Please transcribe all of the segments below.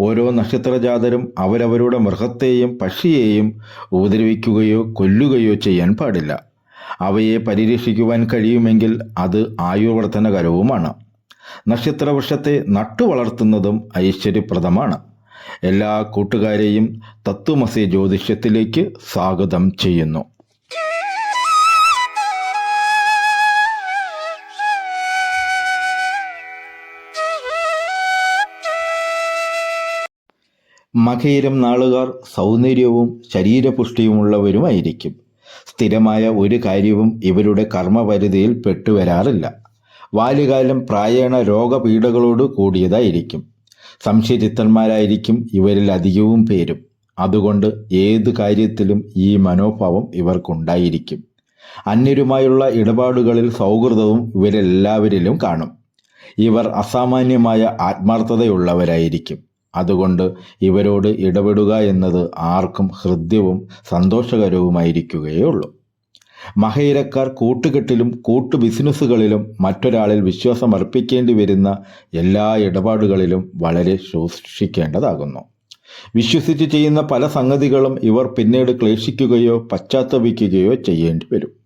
ഓരോ നക്ഷത്രജാതരും അവരവരുടെ മൃഗത്തെയും പക്ഷിയെയും ഉപദ്രവിക്കുകയോ കൊല്ലുകയോ ചെയ്യാൻ പാടില്ല. അവയെ പരിരക്ഷിക്കുവാൻ കഴിയുമെങ്കിൽ അത് ആയുർവർദ്ധനകരവുമാണ്. നക്ഷത്രവൃക്ഷത്തെ നട്ടുവളർത്തുന്നതും ഐശ്വര്യപ്രദമാണ്. എല്ലാ കൂട്ടുകാരെയും തത്വമസി ജ്യോതിഷത്തിലേക്ക് സ്വാഗതം ചെയ്യുന്നു. മകയിരം നാളുകാർ സൗന്ദര്യവും ശരീരപുഷ്ടിയുമുള്ളവരുമായിരിക്കും. സ്ഥിരമായ ഒരു കാര്യവും ഇവരുടെ കർമ്മപരിധിയിൽ പെട്ടുവരാറില്ല. ബാല്യകാലം പ്രായേണ രോഗപീഠകളോട് കൂടിയതായിരിക്കും. സംശയചിത്തന്മാരായിരിക്കും ഇവരിൽ അധികവും പേരും. അതുകൊണ്ട് ഏത് കാര്യത്തിലും ഈ മനോഭാവം ഇവർക്കുണ്ടായിരിക്കും. അന്യരുമായുള്ള ഇടപാടുകളിൽ സൗഹൃദവും ഇവരെല്ലാവരിലും കാണും. ഇവർ അസാമാന്യമായ ആത്മാർത്ഥതയുള്ളവരായിരിക്കും. അതുകൊണ്ട് ഇവരോട് ഇടപെടുക എന്നത് ആർക്കും ഹൃദ്യവും സന്തോഷകരവുമായിരിക്കുകയുള്ളൂ മഹയിരക്കാർ കൂട്ടുകെട്ടിലും കൂട്ടു ബിസിനസ്സുകളിലും മറ്റൊരാളിൽ വിശ്വാസം അർപ്പിക്കേണ്ടി വരുന്ന എല്ലാ ഇടപാടുകളിലും വളരെ സൂക്ഷിക്കേണ്ടതാകുന്നു. വിശ്വസിച്ച് ചെയ്യുന്ന പല സംഗതികളും ഇവർ പിന്നീട് ക്ലേശിക്കുകയോ പശ്ചാത്തപിക്കുകയോ ചെയ്യേണ്ടി വരും.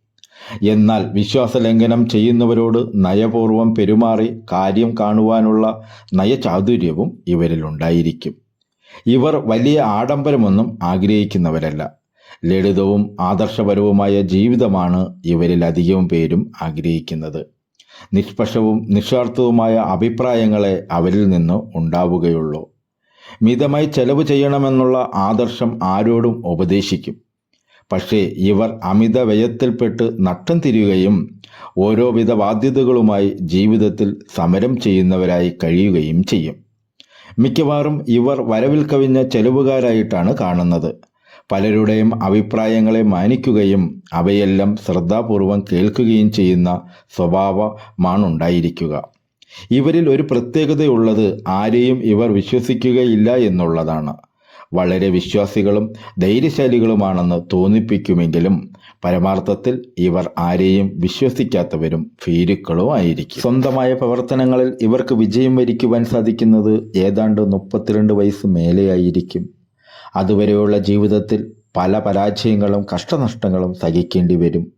എന്നാൽ വിശ്വാസലംഘനം ചെയ്യുന്നവരോട് നയപൂർവം പെരുമാറി കാര്യം കാണുവാനുള്ള നയചാതുര്യവും ഇവരിലുണ്ടായിരിക്കും ഇവർ വലിയ ആഡംബരമൊന്നും ആഗ്രഹിക്കുന്നവരല്ല. ലളിതവും ആദർശപരവുമായ ജീവിതമാണ് ഇവരിൽ അധികം പേരും ആഗ്രഹിക്കുന്നത്. നിഷ്പക്ഷവും നിസ്വാർത്ഥവുമായ അഭിപ്രായങ്ങളെ അവരിൽ നിന്ന് ഉണ്ടാവുകയുള്ളൂ. മിതമായി ചെലവ് ചെയ്യണമെന്നുള്ള ആദർശം ആരോടും ഉപദേശിക്കും. പക്ഷേ ഇവർ അമിത വ്യയത്തിൽപ്പെട്ട് നട്ടം തിരിയുകയും ഓരോവിധ ബാധ്യതകളുമായി ജീവിതത്തിൽ സമരം ചെയ്യുന്നവരായി കഴിയുകയും ചെയ്യും. മിക്കവാറും ഇവർ വരവിൽ കവിഞ്ഞ ചെലവുകാരായിട്ടാണ് കാണുന്നത്. പലരുടെയും അഭിപ്രായങ്ങളെ മാനിക്കുകയും അവയെല്ലാം ശ്രദ്ധാപൂർവം കേൾക്കുകയും ചെയ്യുന്ന സ്വഭാവമാണുണ്ടായിരിക്കുക. ഇവരിൽ ഒരു പ്രത്യേകതയുള്ളത് ആരെയും ഇവർ വിശ്വസിക്കുകയില്ല എന്നുള്ളതാണ്. വളരെ വിശ്വാസികളും ധൈര്യശാലികളുമാണെന്ന് തോന്നിപ്പിക്കുമെങ്കിലും പരമാർത്ഥത്തിൽ ഇവർ ആരെയും വിശ്വസിക്കാത്തവരും ഭീരുക്കളുമായിരിക്കും സ്വന്തമായ പ്രവർത്തനങ്ങളിൽ ഇവർക്ക് വിജയം വരിക്കുവാൻ സാധിക്കുന്നത് ഏതാണ്ട് മുപ്പത്തിരണ്ട് വയസ്സ് മേലെയായിരിക്കും. അതുവരെയുള്ള ജീവിതത്തിൽ പല പരാജയങ്ങളും കഷ്ടനഷ്ടങ്ങളും സഹിക്കേണ്ടി വരും.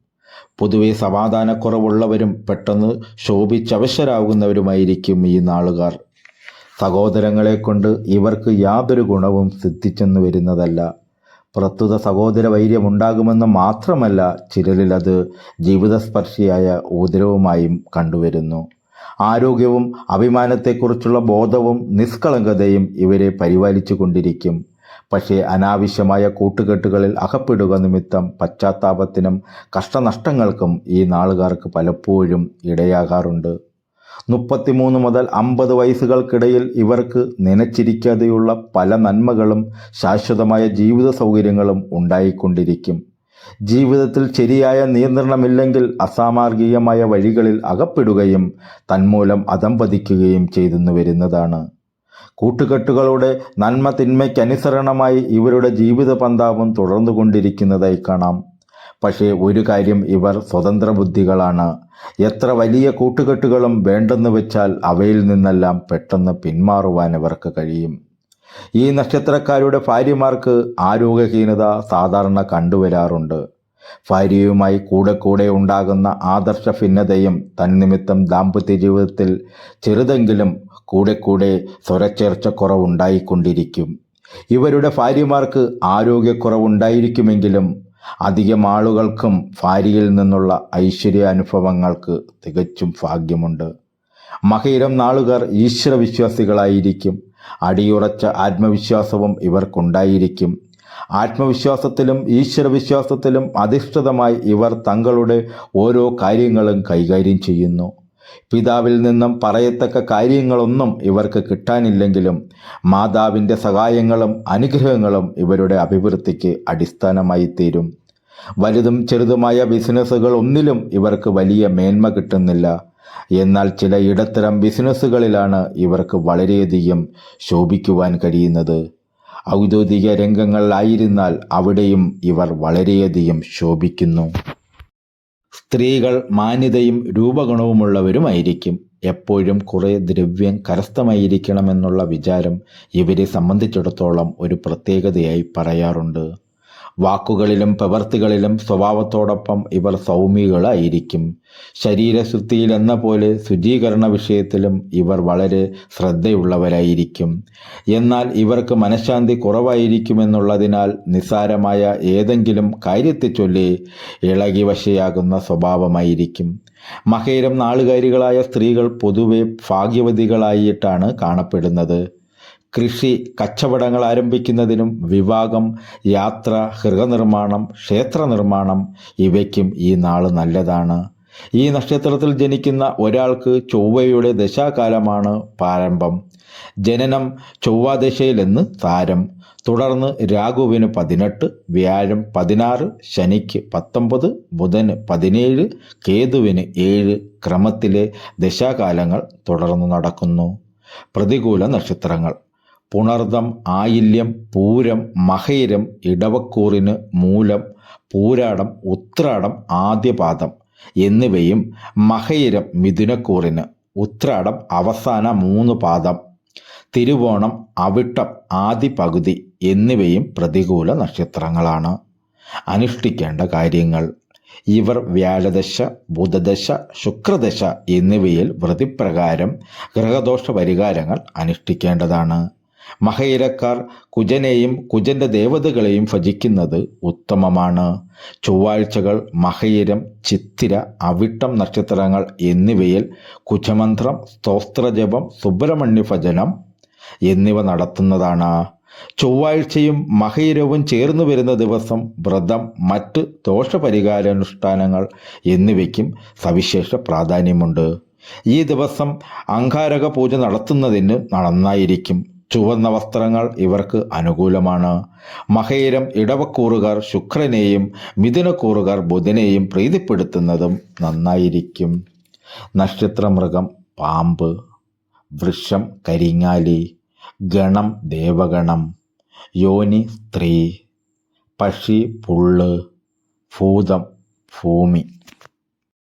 പൊതുവെ സമാധാനക്കുറവുള്ളവരും പെട്ടെന്ന് ശോഭിച്ചവശരാകുന്നവരുമായിരിക്കും ഈ നാളുകാർ. സഹോദരങ്ങളെ കൊണ്ട് ഇവർക്ക് യാതൊരു ഗുണവും സിദ്ധിച്ചെന്ന് വരുന്നതല്ല. പ്രസ്തുത സഹോദര വൈര്യമുണ്ടാകുമെന്ന് മാത്രമല്ല ചിലരിൽ അത് ജീവിതസ്പർശിയായ ഉദരവുമായും കണ്ടുവരുന്നു. ആരോഗ്യവും അഭിമാനത്തെക്കുറിച്ചുള്ള ബോധവും നിഷ്കളങ്കതയും ഇവരെ പരിപാലിച്ചു കൊണ്ടിരിക്കും പക്ഷേ അനാവശ്യമായ കൂട്ടുകെട്ടുകളിൽ അകപ്പെടുക നിമിത്തം പശ്ചാത്താപത്തിനും കഷ്ടനഷ്ടങ്ങൾക്കും ഈ നാളുകാർക്ക് പലപ്പോഴും ഇടയാകാറുണ്ട്. മുപ്പത്തിമൂന്ന് മുതൽ അമ്പത് വയസ്സുകൾക്കിടയിൽ ഇവർക്ക് നനച്ചിരിക്കാതെയുള്ള പല നന്മകളും ശാശ്വതമായ ജീവിത സൗകര്യങ്ങളും ഉണ്ടായിക്കൊണ്ടിരിക്കും. ജീവിതത്തിൽ ശരിയായ നിയന്ത്രണമില്ലെങ്കിൽ അസാമാർഗീയമായ വഴികളിൽ അകപ്പെടുകയും തന്മൂലം അതമ്പതിക്കുകയും ചെയ്തെന്നു വരുന്നതാണ്. കൂട്ടുകെട്ടുകളുടെ നന്മ തിന്മയ്ക്കനുസരണമായി ഇവരുടെ ജീവിത പന്താവും തുടർന്നുകൊണ്ടിരിക്കുന്നതായി കാണാം. പക്ഷേ ഒരു കാര്യം ഇവർ സ്വതന്ത്ര ബുദ്ധികളാണ് എത്ര വലിയ കൂട്ടുകെട്ടുകളും വേണ്ടെന്ന് വെച്ചാൽ അവയിൽ നിന്നെല്ലാം പെട്ടെന്ന് പിന്മാറുവാൻ ഇവർക്ക് കഴിയും. ഈ നക്ഷത്രക്കാരുടെ ഭാര്യമാർക്ക് ആരോഗ്യഹീനത സാധാരണ കണ്ടുവരാറുണ്ട്. ഭാര്യയുമായി കൂടെ കൂടെ ഉണ്ടാകുന്ന ആദർശ ഭിന്നതയും തന്നിമിത്തം ദാമ്പത്യ ജീവിതത്തിൽ ചെറുതെങ്കിലും കൂടെ കൂടെ സ്വരച്ചേർച്ചക്കുറവുണ്ടായിക്കൊണ്ടിരിക്കും. ഇവരുടെ ഭാര്യമാർക്ക് ആരോഗ്യക്കുറവുണ്ടായിരിക്കുമെങ്കിലും അധികം ആളുകൾക്കും ഭാര്യയിൽ നിന്നുള്ള ഐശ്വര്യ അനുഭവങ്ങൾക്ക് തികച്ചും ഭാഗ്യമുണ്ട്. മഹയിരം നാളുകാർ ഈശ്വരവിശ്വാസികളായിരിക്കും. അടിയുറച്ച ആത്മവിശ്വാസവും ഇവർക്കുണ്ടായിരിക്കും. ആത്മവിശ്വാസത്തിലും ഈശ്വരവിശ്വാസത്തിലും അധിഷ്ഠിതമായി ഇവർ തങ്ങളുടെ ഓരോ കാര്യങ്ങളും കൈകാര്യം ചെയ്യുന്നു. പിതാവിൽ നിന്നും പറയത്തക്ക കാര്യങ്ങളൊന്നും ഇവർക്ക് കിട്ടാനില്ലെങ്കിലും മാതാവിന്റെ സഹായങ്ങളും അനുഗ്രഹങ്ങളും ഇവരുടെ അഭിവൃദ്ധിക്ക് അടിസ്ഥാനമായി തീരും വലുതും ചെറുതുമായ ബിസിനസ്സുകൾ ഒന്നിലും ഇവർക്ക് വലിയ മേന്മ കിട്ടുന്നില്ല. എന്നാൽ ചില ഇടത്തരം ബിസിനസ്സുകളിലാണ് ഇവർക്ക് വളരെയധികം ശോഭിക്കുവാൻ കഴിയുന്നത്. ഔദ്യോഗിക രംഗങ്ങളിലായിരുന്നാൽ അവിടെയും ഇവർ വളരെയധികം ശോഭിക്കുന്നു. സ്ത്രീകൾ മാന്യതയും രൂപഗുണവുമുള്ളവരുമായിരിക്കും. എപ്പോഴും കുറേ ദ്രവ്യം കരസ്ഥമായിരിക്കണമെന്നുള്ള വിചാരം ഇവരെ സംബന്ധിച്ചിടത്തോളം ഒരു പ്രത്യേകതയായി പറയാറുണ്ട്. വാക്കുകളിലും പ്രവൃത്തികളിലും സ്വഭാവത്തോടൊപ്പം ഇവർ സൗമ്യകളായിരിക്കും. ശരീരശുദ്ധിയിൽ എന്ന പോലെ ശുചീകരണ വിഷയത്തിലും ഇവർ വളരെ ശ്രദ്ധയുള്ളവരായിരിക്കും. എന്നാൽ ഇവർക്ക് മനഃശാന്തി കുറവായിരിക്കുമെന്നുള്ളതിനാൽ നിസ്സാരമായ ഏതെങ്കിലും കാര്യത്തെ ചൊല്ലി ഇളകി വശയാകുന്ന സ്വഭാവമായിരിക്കും. മഹേരം നാളുകാരികളായ സ്ത്രീകൾ പൊതുവെ ഭാഗ്യവതികളായിട്ടാണ് കാണപ്പെടുന്നത്. കൃഷി കച്ചവടങ്ങൾ ആരംഭിക്കുന്നതിനും വിവാഹം യാത്ര ഗൃഹനിർമ്മാണം ക്ഷേത്ര നിർമ്മാണം ഇവയ്ക്കും ഈ നാൾ നല്ലതാണ്. ഈ നക്ഷത്രത്തിൽ ജനിക്കുന്ന ഒരാൾക്ക് ചൊവ്വയുടെ ദശാകാലമാണ് പ്രാരംഭം. ജനനം ചൊവ്വാദശയിലെന്ന് താരം. തുടർന്ന് രാഘുവിന് പതിനെട്ട് വ്യാഴം പതിനാറ് ശനിക്ക് പത്തൊമ്പത് ബുധന് പതിനേഴ് കേതുവിന് ഏഴ് ക്രമത്തിലെ ദശാകാലങ്ങൾ തുടർന്ന് നടക്കുന്നു. പ്രതികൂല നക്ഷത്രങ്ങൾ. പുണർദം ആയില്യം പൂരം മഹേരം ഇടവക്കൂറിന് മൂലം പൂരാടം ഉത്രാടം ആദ്യപാദം എന്നിവയും മഹേരം മിഥുനക്കൂറിന് ഉത്രാടം അവസാന മൂന്ന് പാദം തിരുവോണം അവിട്ടം ആദ്യ പകുതി എന്നിവയും പ്രതികൂല നക്ഷത്രങ്ങളാണ്. അനുഷ്ഠിക്കേണ്ട കാര്യങ്ങൾ. ഇവർ വ്യാഴദശ ബുധദശ ശുക്രദശ എന്നിവയിൽ വൃതിപ്രകാരം ഗ്രഹദോഷ പരിഹാരങ്ങൾ അനുഷ്ഠിക്കേണ്ടതാണ്. മഹയിരക്കാർ കുജനെയും കുജന്റെ ദേവതകളെയും ഭജിക്കുന്നത് ഉത്തമമാണ്. ചൊവ്വാഴ്ചകൾ മഹയിരം ചിത്തിര അവിട്ടം നക്ഷത്രങ്ങൾ എന്നിവയിൽ കുജമന്ത്രം സ്തോത്രജപം സുബ്രഹ്മണ്യ ഭജനം എന്നിവ നടത്തുന്നതാണ്. ചൊവ്വാഴ്ചയും മഹയിരവും ചേർന്ന് വരുന്ന ദിവസം വ്രതം മറ്റ് ദോഷപരിഹാരാനുഷ്ഠാനങ്ങൾ എന്നിവയ്ക്കും സവിശേഷ പ്രാധാന്യമുണ്ട്. ഈ ദിവസം അങ്കാരക പൂജ നടത്തുന്നതിന് നന്നായിരിക്കും. ചുവന്ന വസ്ത്രങ്ങൾ ഇവർക്ക് അനുകൂലമാണ്. മഹേരം ഇടവക്കൂറുകാർ ശുക്രനെയും മിഥുനക്കൂറുകാർ ബുധനെയും പ്രീതിപ്പെടുത്തുന്നതും നന്നായിരിക്കും. നക്ഷത്രമൃഗം പാമ്പ് വൃക്ഷം കരിങ്ങാലി ഗണം ദേവഗണം യോനി സ്ത്രീ പക്ഷി പുള്ള് ഭൂതം ഭൂമി.